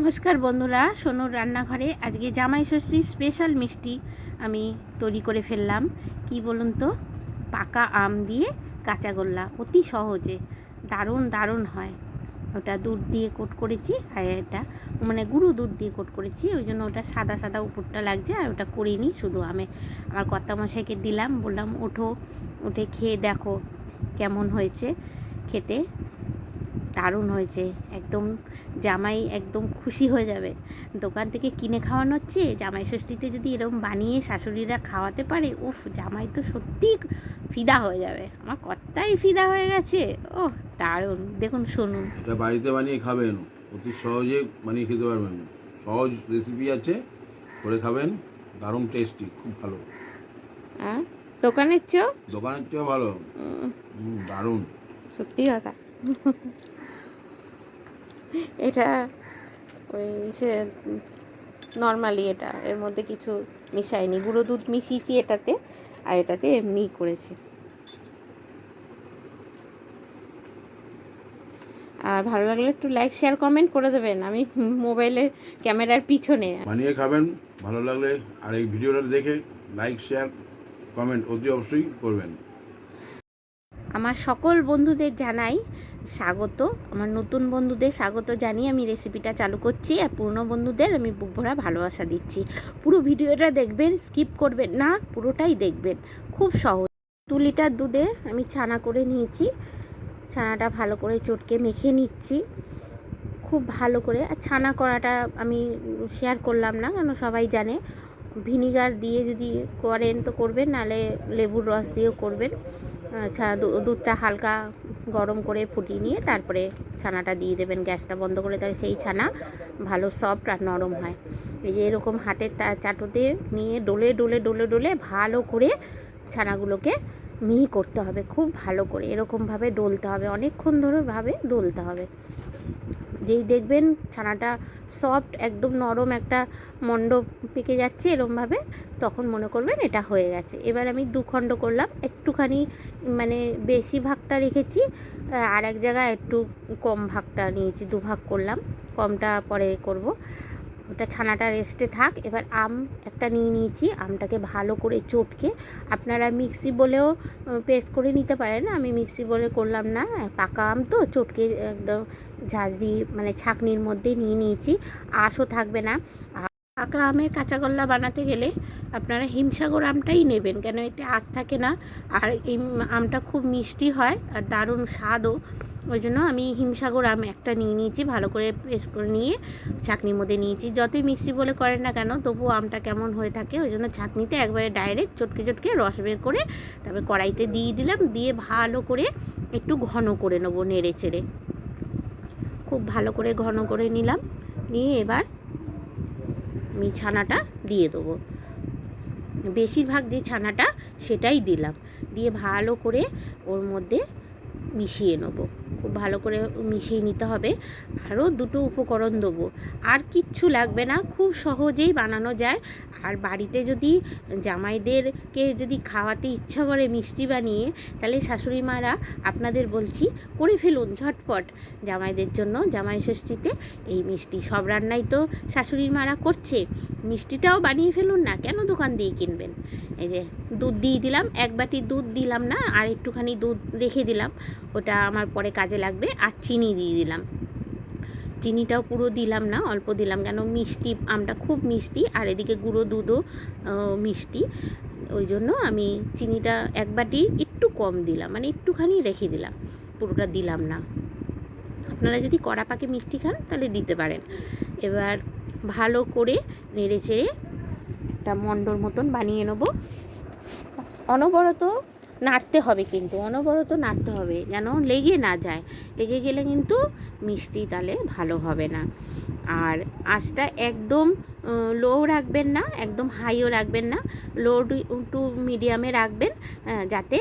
নমস্কার বন্ধুরা, সোনুর রান্নাঘরে আজকে জামাই ষষ্ঠীর স্পেশাল মিষ্টি আমি তৈরি করে ফেললাম। কি বলুন তো? পাকা আম দিয়ে কাঁচা গোল্লা, অতি সহজে, দারুণ দারুণ হয়। ওটা দুধ দিয়ে কোট করেছি আর এটা মানে গুঁড়ো দুধ দিয়ে কোট করেছি, ওই জন্য ওটা সাদা সাদা উপরটা লাগছে আর ওটা করিনি, শুধু আমি। আমার কর্তামশাইকে দিলাম, বললাম, ওঠো, উঠে খেয়ে দেখো কেমন হয়েছে খেতে। দারুণ হয়েছে। একদম জামাই একদম খুশি হয়ে যাবে। দোকান থেকে কিনে খাওয়ানো হচ্ছে জামাই ষষ্ঠীতে যদি এরকম বানিয়ে শাশুড়িরা খাওয়াতে পারে উফ জামাই তো সত্যি ফিদা হয়ে যাবে। আমার কর্তাই ফিদা হয়ে গেছে। ও দারুণ। দেখুন শুনুন। এটা বাড়িতে বানিয়ে খাবেন অতি সহজে বানিয়ে খেতে পারবেন। সহজ রেসিপি আছে করে খাবেন দারুণ টেস্টি খুব ভালো। হ্যাঁ দোকানের চো দোকানের চেয়েও ভালো। দারুণ। সত্যি কথা। এটা ওই সে নর্মালি এটা, এর মধ্যে কিছু মিশাইনি গুঁড়ো দুধ মিশিয়েছি এটাতে, আর এটাতে এমনিই করেছি। আর ভালো লাগলে একটু লাইক শেয়ার কমেন্ট করে দেবেন। আমি মোবাইলের ক্যামেরার পিছনে। বানিয়ে খাবেন, ভালো লাগলে আর এই ভিডিওটা দেখে লাইক শেয়ার কমেন্ট অতি অবশ্যই করবেন। আমার সকল বন্ধুদের জানাই স্বাগত। আমার নতুন বন্ধুদের স্বাগত জানিয়ে আমি রেসিপিটা চালু করছি আর পুরনো বন্ধুদের আমি বুক ভরা ভালোবাসা দিচ্ছি। পুরো ভিডিওটা দেখবেন স্কিপ করবেন না, পুরোটাই দেখবেন। খুব সহজ। দু লিটার দুধে আমি ছানা করে নিয়েছি। ছানাটা ভালো করে চটকে মেখে নিচ্ছি। খুব ভালো করে। আর ছানা করাটা আমি শেয়ার করলাম না, কেন সবাই জানে। ভিনিগার দিয়ে যদি করেন তো করবেন নালে লেবুর রস দিয়েও করবেন। আচ্ছা দুধটা হালকা গরম করে ফুটিয়ে নিয়ে তারপরে ছানাটা দিয়ে দেবেন। গ্যাসটা বন্ধ করে তাহলে সেই ছানা ভালো সফট আর নরম হয়। এই যে এরকম হাতের চাটুতে নিয়ে ডলে ডলে ডলে ডলে ভালো করে ছানাগুলোকে মিহি করতে হবে, খুব ভালো করে। এরকমভাবে ডলতে হবে, অনেকক্ষণ ধরে ভাবে ডলতে হবে। যেই দেখবেন, ছানাটা সফট একদম নরম একটা মণ্ড পেকে যাচ্ছে এরমভাবে, তখন মনে করবেন এটা হয়ে গেছে। এবার আমি দুখণ্ড করলাম, একটুখানি মানে বেশি ভাগটা রেখেছি আর এক জায়গায় একটু কম ভাগটা নিয়েছি দু ভাগ করলাম, কমটা পরে করব। ওটা ছানাটা রেস্টে থাক। এবার আম একটা নিয়ে নিয়েছি। আমটাকে ভালো করে চটকে আপনারা মিক্সি বলেও পেস্ট করে নিতে পারেন। আমি মিক্সি বলে করলাম না। পাকা আম তো, চটকে একদম ঝাঁঝরি মানে ছাকনির মধ্যে নিয়ে নিয়েছি। আঁশও থাকবে না। পাকা আমের কাঁচাগোল্লা বানাতে গেলে আপনারা হিমসাগর আমটাই নেবেন। কেন এতে আঁশ থাকে না। আর এই আমটা খুব মিষ্টি হয় আর দারুণ স্বাদও। ওই জন্য আমি হিমসাগর আম একটা নিয়ে নিয়েছি, ভালো করে পেস্ট করে নিয়ে ছাকনির মধ্যে নিয়েছি। যতই মিক্সি বলে করেন না কেন, তবুও আমটা কেমন হয়ে থাকে ওই জন্য ছাকনিতে একবারে ডাইরেক্ট চটকে চটকে রস বের করে তারপরে কড়াইতে দিয়ে দিলাম, দিয়ে ভালো করে একটু ঘন করে নেব নেড়ে চেড়ে। খুব ভালো করে ঘন করে নিলাম, নিয়ে এবার আমি ছানাটা দিয়ে দেবো। বেশিরভাগ যে ছানাটা সেটাই দিলাম, দিয়ে ভালো করে ওর মধ্যে মিশিয়ে নেব। খুব ভালো করে মিশিয়ে নিতে হবে। আরও দুটো উপকরণ দেবো। আর কিচ্ছু লাগবে না, খুব সহজেই বানানো যায়। আর বাড়িতে যদি জামাইদেরকে যদি খাওয়াতে ইচ্ছা করে মিষ্টি বানিয়ে, তাহলে শাশুড়ি মারা আপনাদের বলছি, করে ফেলুন ঝটপট জামাইদের জন্য, জামাই ষষ্ঠীতে এই মিষ্টি। সব রান্নাই তো শাশুড়ির মারা করছে। মিষ্টিটাও বানিয়ে ফেলুন না, কেন দোকান দিয়ে কিনবেন? এই যে দুধ দিয়ে দিলাম, এক বাটি দুধ দিলাম না, আর একটুখানি দুধ রেখে দিলাম। ওটা আমার পরে কাজে লাগবে। আর চিনি দিয়ে দিলাম। চিনিটাও পুরো দিলাম না, অল্প দিলাম। কেন মিষ্টি, আমটা খুব মিষ্টি, আর এদিকে গুঁড়ো দুধও মিষ্টি। ওই জন্য আমি চিনিটা এক বাটি একটু কম দিলাম মানে একটুখানি রেখে দিলাম। পুরোটা দিলাম না। আপনারা যদি কড়া পাকে মিষ্টি খান, তাহলে দিতে পারেন। এবার ভালো করে নেড়ে চেড়ে একটা মণ্ডর মতন বানিয়ে নেব। অনবরত নাড়তে হবে কিন্তু, অনবরত নাড়তে হবে যেন লেগে না যায়। লেগে গেলে কিন্তু মিষ্টি তালে ভালো হবে না। আর আঁচটা একদম লো রাখবেন না, একদম হাইও রাখবেন না লো টু মিডিয়ামে রাখবেন যাতে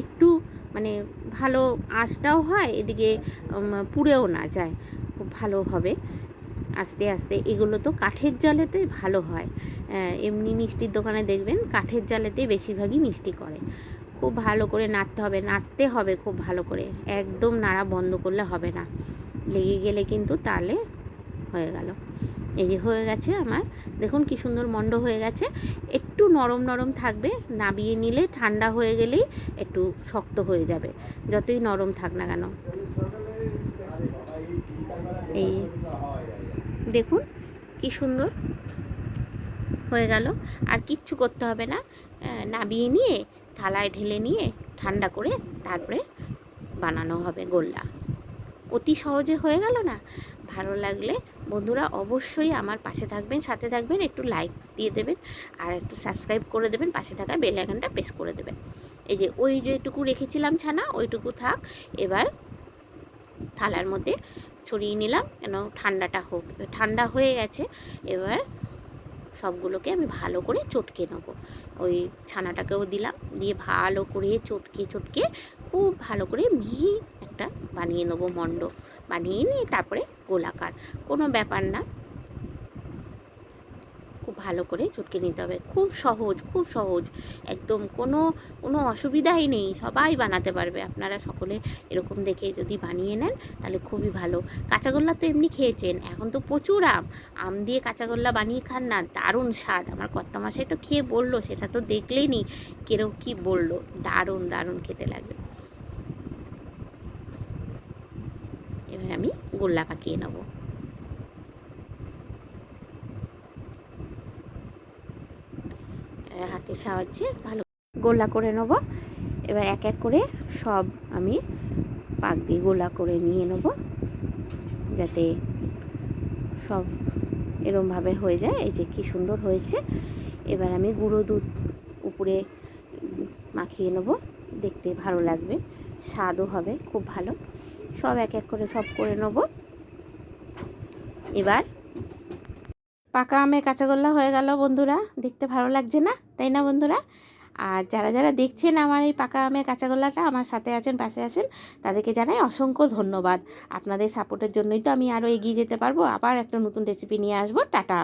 একটু মানে ভালো আঁচটাও হয়, এদিকে পুড়েও না যায়, খুব ভালো হবে। আস্তে আস্তে এগুলো তো কাঠের জালেতে ভালো হয়। এমনি মিষ্টির দোকানে দেখবেন কাঠের জালেতে বেশিরভাগই মিষ্টি করে। খুব ভালো করে নাড়তে হবে নাড়তে হবে খুব ভালো করে। একদম নাড়া বন্ধ করলে হবে না। লেগে গেলে কিন্তু তালে হয়ে গেল। এই যে হয়ে গেছে আমার। দেখুন কি সুন্দর মন্ড হয়ে গেছে। একটু নরম নরম থাকবে, নাবিয়ে নিলে ঠান্ডা হয়ে গেলেই একটু শক্ত হয়ে যাবে। যতই নরম থাক না কেন। এই দেখুন, কি সুন্দর হয়ে গেল। আর কিচ্ছু করতে হবে না। নাবিয়ে নিয়ে, থালায় ঢেলে নিয়ে, ঠান্ডা করে তারপরে বানানো হবে গোল্লা। অতি সহজে হয়ে গেল না? ভালো লাগলে বন্ধুরা অবশ্যই আমার পাশে থাকবেন, সাথে থাকবেন, একটু লাইক দিয়ে দেবেন, আর একটু সাবস্ক্রাইব করে দেবেন, পাশে থাকা বেল আইকনটা প্রেস করে দেবেন। এই যে, ওই যেটুকু রেখেছিলাম ছানা, ওইটুকু থাক। এবার থালার মধ্যে ছড়িয়ে নিলাম কেন ঠান্ডাটা হোক, ঠান্ডা হয়ে গেছে। এবার সবগুলোকে আমি ভালো করে চটকে নেব। ওই ছানাটাকেও দিলাম, দিয়ে ভালো করে চটকে চটকে খুব ভালো করে মিহি একটা বানিয়ে নেব মণ্ড বানিয়ে নিয়ে তারপরে গোলাকার। কোনো ব্যাপার না। খুব ভালো করে চটকে নিতে হবে। খুব সহজ খুব সহজ। একদম কোনো কোনো অসুবিধাই নেই। সবাই বানাতে পারবে। আপনারা সকলে এরকম দেখে যদি বানিয়ে নেন, তাহলে খুবই ভালো। কাঁচাগোল্লা তো এমনি খেয়েছেন। এখন তো প্রচুর আম। আম দিয়ে কাঁচাগোল্লা বানিয়ে খান না, দারুণ স্বাদ। আমার কর্তা মশাই তো খেয়ে বলল, সেটা তো দেখলেই নি কেরো কি বলল? দারুণ দারুণ খেতে লাগবে। এবার আমি গোল্লা পাকিয়ে নেব এবার হাতের সাহায্যে ভালো গোলা করে নেব। এবার এক এক করে সব আমি পাক দিয়ে গোলা করে নিয়ে নেব। যাতে সব এরমভাবে হয়ে যায়। এই যে কি সুন্দর হয়েছে। এবার আমি গুঁড়ো দুধ উপরে মাখিয়ে নেব। দেখতে ভালো লাগবে। স্বাদও হবে, খুব ভালো। সব এক এক করে সব করে নেব। এবার পাকা আমে কাঁচাগোল্লা হয়ে গেল বন্ধুরা, দেখতে ভালো লাগছে না? তাই না বন্ধুরা? আর যারা যারা দেখছেন আমার এই পাকা আমের কাঁচাগোল্লাটা, আমার সাথে আছেন, পাশে আছেন, তাদেরকে জানাই অসংখ্য ধন্যবাদ। আপনাদের সাপোর্টের জন্যই তো আমি আরও এগিয়ে যেতে পারব। আবার একটা নতুন রেসিপি নিয়ে আসব। টাটা!